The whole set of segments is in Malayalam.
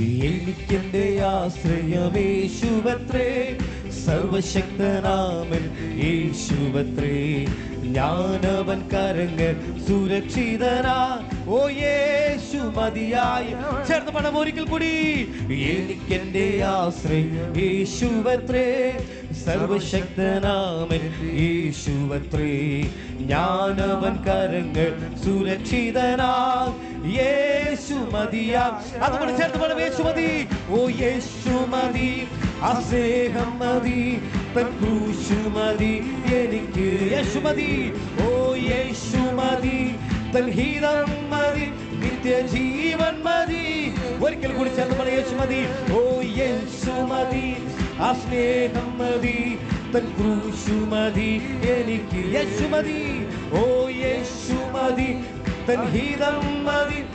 എനിക്കെന്റെ ആശ്രയമേശുവത്രേ സർവശക്തനാമൻ യേശുവത്രേ. ഞാനവൻ കരങ്ങൾ സുരക്ഷിതനാ. ഓ യേശു മതിയായ. ചേർന്ന് പണം ഒരിക്കൽ കൂടി. എനിക്കെന്റെ ആശ്രയം യേശുവത്രേ. സർവശക്തനാമൻ യേശുവത്രേ. ഞാനവൻ കരങ്ങൾ സുരക്ഷിതനാ. മതിയാ. അതുകൊണ്ട് ചേർത്ത് യേശു മതി. ഓ യേശു മതി. ആ സ്നേഹം മതി. തൻ ക്രൂശു മതി. എനിക്ക് യേശു മതി. ഓ യേശു മതി. തൻ ഹീതം മതി. നിത്യജീവൻ മതി. ഒരിക്കൽ കൂടി ചേർത്ത് പറ യേശു മതി. ഓ യേശു മതി. ആ സ്നേഹം മതി. തൻ ക്രൂശു മതി. എനിക്ക് യേശു മതി. ഓ യേശു മതി. തൻ ഹീതം മതി.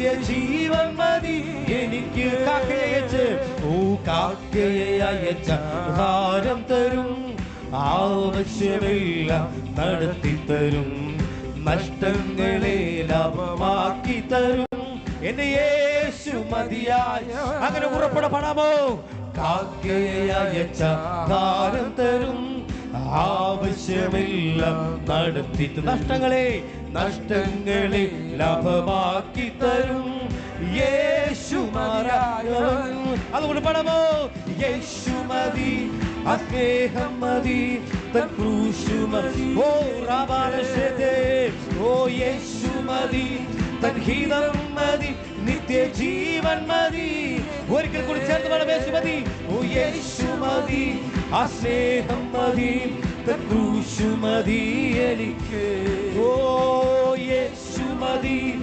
നിത്യജീവൻ മതി. എനിക്ക് കാക്കയച്ച്. ഓ കാക്കയെ അയച്ച ഭാരം തരും. ആവശ്യമില്ല നടത്തി തരും. നഷ്ടങ്ങളെ ലാഭമാക്കി തരും. എന്നെ യേശു മതിയായ. അങ്ങനെ ഉറപ്പെടപ്പെടാമോ കാക്കയെ അയച്ച ഭാരം തരും. ആവശ്യമെല്ലാം നടത്തി നഷ്ടങ്ങളെ നഷ്ടങ്ങളെ ലാഭമാക്കി തരും. യേശു മാറായവൻ അതുകൊണ്ട് പണമോ യേശു മതി അസ്നേഹം മതി. തൻ ക്രൂശു മതി. ഓ റാബാലശേ ഓ യേശു മതി തൻ ഹിതം മതി. നിത്യജീവൻ മതി. ഒരിക്കൽ കൂടി ചേർത്ത് വേണം യേശു മതി ഓ യേശു മതി ആ സ്നേഹം മതി തൂശു മതി എനിക്ക്. ഓ യേശു മതി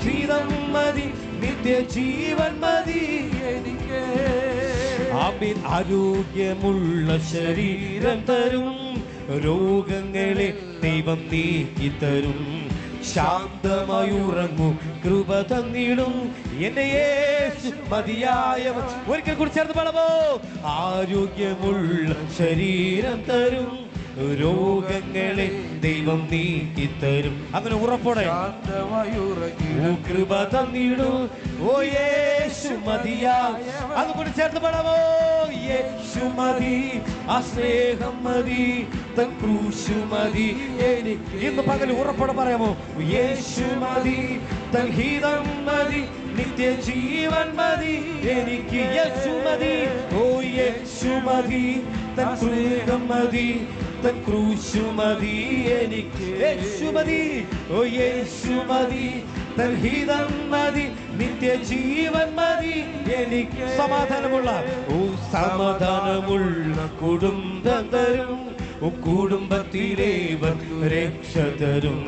ഹിതം മതി നിത്യജീവൻ മതി എനിക്ക്. ആമീൻ. ആരോഗ്യമുള്ള ശരീരം തരും രോഗങ്ങളെ ദൈവം നീക്കി തരും. ശാന്തമായി ഉറങ്ങും കൃപ തന്നിടും. എന്നെ മതിയായവൻ. ഒരിക്കൽ കുറിച്ചേർത്ത് പാടമോ? ആരോഗ്യമുള്ള ശരീരം തരും. രോഗങ്ങളെ ദൈവം നീക്കി തരും അങ്ങനെ ഉറപ്പോടെ കൃപ തന്നിടൂ. ഓ യേശു മതിയാ. അതുകൊണ്ട് ചേർത്ത് പാടാമോ? യേശു മതി. ആ സ്നേഹം മതി. തൻ ക്രൂശു മതി. എനിക്ക് ഇന്ന് പകൽ ഉറപ്പോടെ പറയാമോ? യേശു മതി. തൻ ഹീതം മതി. നിത്യജീവൻ മതി. എനിക്ക് യേശു മതി. ഓ യേശു മതി. തൻ സ്നേഹം മതി. തൻ ക്രൂശുമതി എനിക്ക്. യേശു മതി. ഓ യേശു മതി. തൻ ഹിതം മതി. നിത്യജീവൻ മതി എനിക്ക്. സമാധാനമുള്ള ഓ സമാധാനമുള്ള കുടുംബം തരും ഓ കുടുംബത്തിലേവർ രക്ഷ തരും.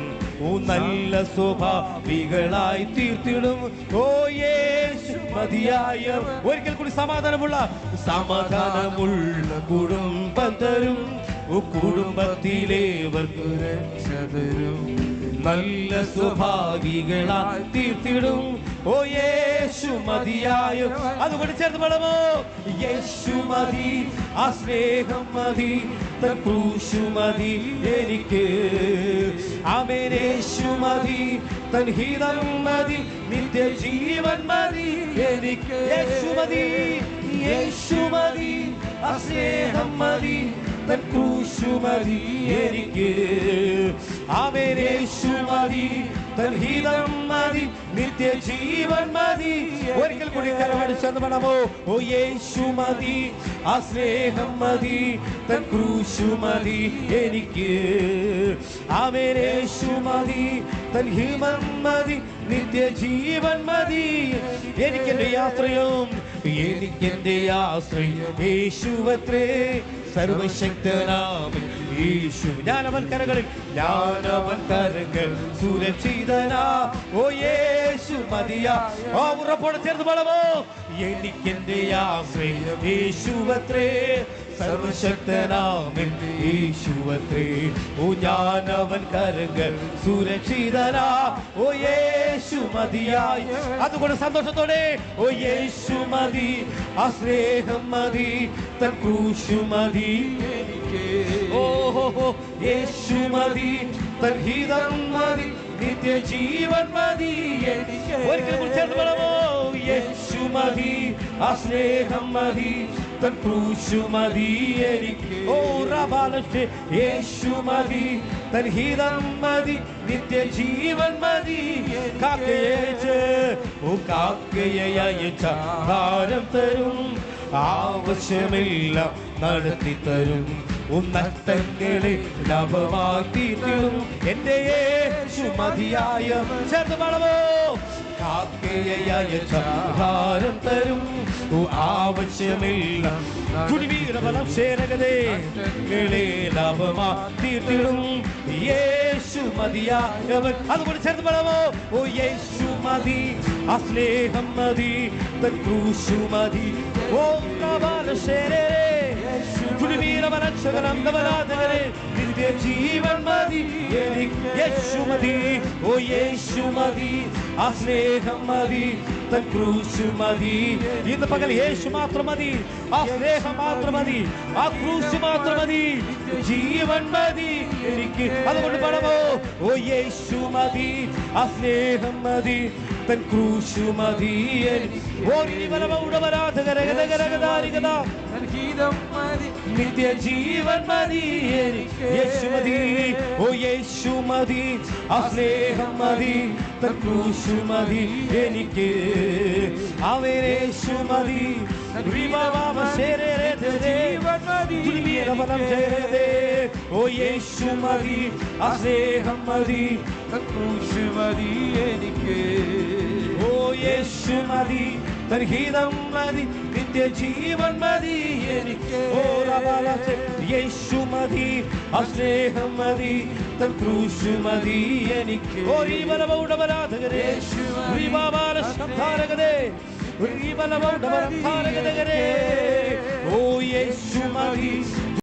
ഓ നല്ല സ്വഭാവികളായി തീർത്തിടും. ഓ യേശു മതിയായ ഒരിക്കൽ കൂടി സമാധാനമുള്ള സമാധാനമുള്ള കുടുംബം തരും കുടുംബത്തിലേവർക്ക് നല്ല സ്വഭാവികളായി തീർത്തിടും. ഓ യേശു മതിയായ അതുകൊണ്ട് ചേർത്ത് പടമോ? യേശു മതി ആ സ്നേഹം മതി ക്രൂശു മതി എനിക്ക്. യേശു മതി തൻ ഹിതം മതി നിത്യജീവൻ മതി എനിക്ക്. യേശു മതി യേശു മതി ആ സ്നേഹം മതി. തൻ ക്രൂശു എനിക്ക്. ആമേൻ യേശു മതി. തൻ ഹിതം മതി നിത്യജീവൻ മതി. ഒരിക്കൽ കൂടി കരമടിച്ചെന്ന് പണമോ ഓ യേശു മതി. ആ സ്നേഹം മതി തൻ ക്രൂശു മതി എനിക്ക്. ആമേൻ യേശു മതി. തൻ ഹിമം മതി നിത്യജീവൻ മതി. എനിക്കെന്റെ യാത്രയും എനിക്കെന്റെ ആശ്രയം യേശുവത്രേ. സർവശക്തനാമൻ യേശു. ഞാനവൻ കരകളിൽ ഞാനവൻ കരങ്ങൾ സുരക്ഷിതനാ. ഓ യേശു മതിയാ. ഓ ഉറപ്പോടെ ചേർന്ന് പാടമോ? എനിക്കെന്റെ ആശ്രയം യേശുവത്രേ. സർവശക്തനാമൻ യേശുവത്രേ ഓ ഞാനവൻ കരങ്ങൾ സുരക്ഷിതനാ. ഓ യേശു മതിയായി. അതുകൊണ്ട് സന്തോഷത്തോടെ ഓ യേശു മതി ആ സ്നേഹം മതി തൻ ക്രൂശു മതി. ഓഹോ യേശു മതി തൻ ഹിതം മതി നിത്യജീവൻ മതി ഒരിക്കലും ചേർന്ന് പാടാമോ യേശു മതി ആ സ്നേഹം മതി തൻ ക്രൂശു മതി എനിക്ക്. ഓ റബാലേ യേശു മതി തൻ ഹിതം മതി നിത്യജീവൻ മതി കാക്കയേച്ച് ഓ കാക്കയെ അയച്ച ഭാരം തരും. ആവശ്യമില്ല നടത്തി തരും. ഉന്നത്തങ്ങളെ ലാഭമാക്കി തരും എന്റെ യേശു മതിയായ ചേർത്ത് പാടവോ കാക്കയായ ഭാരം തരും. ആവശ്യമില്ല. കുടിവീരബലം സേനകതേ ങ്ങളെ ലാഭമാക്കിയിട്ടിടും യേശു മതിയായവൻ. അതുകൊണ്ട് ചേർത്ത് പാടാമോ ഓ യേശു മതി. ആ സ്നേഹം മതി. ക്രൂശു മതി. ഓ കാബാലശേരേ കുടിവീരവരക്ഷകരംഗവരാധകരെ നിത്യ ജീവൻ മതി എനിക്ക് യേശു മതി ഓ യേശു മതി ആ സ്നേഹം മതി തൻ ക്രൂശു മതി ഇന്ന് പകൽ യേശു മാത്രം മതി ആ സ്നേഹം മാത്രം മതി ആ ക്രൂശ് മാത്രം മതി ജീവൻ മതി എനിക്ക് അതുകൊണ്ട് പടമോ ഓ യേശു മതി ആ സ്നേഹം മതി തൻ ക്രൂശു മതി ഓ ഉടവരാധകരകരകരകതാരികത ഗീതം മതി നിത്യ ജീവൻ മതി എനിക്ക്. യേശു മതി ഓ യേശു മതി ആ സ്നേഹം മതി തൻ ക്രൂശു മതി എനിക്ക്. അവൻ യേശു മതി ജീവൻ മതി ബലം ചേരതേ. ഓ യേശു മതി ആ സ്നേഹം മതി തൻ ക്രൂശ് മതി എനിക്ക്. ഓ യേശു മതി തൻ ഹിതം മതി നിത്യ ജീവൻ മതി എനിക്ക്. യേശു മതി ആ സ്നേഹം മതി തൻ ക്രൂശ് മതി എനിക്ക്. ഓ റീബലമൗടവരാധകരേ യേശു മതി. റീബാബാല ശബ്ദാരകരേ റീബലമൗടവരാധകരേ ഓ യേശു മതി.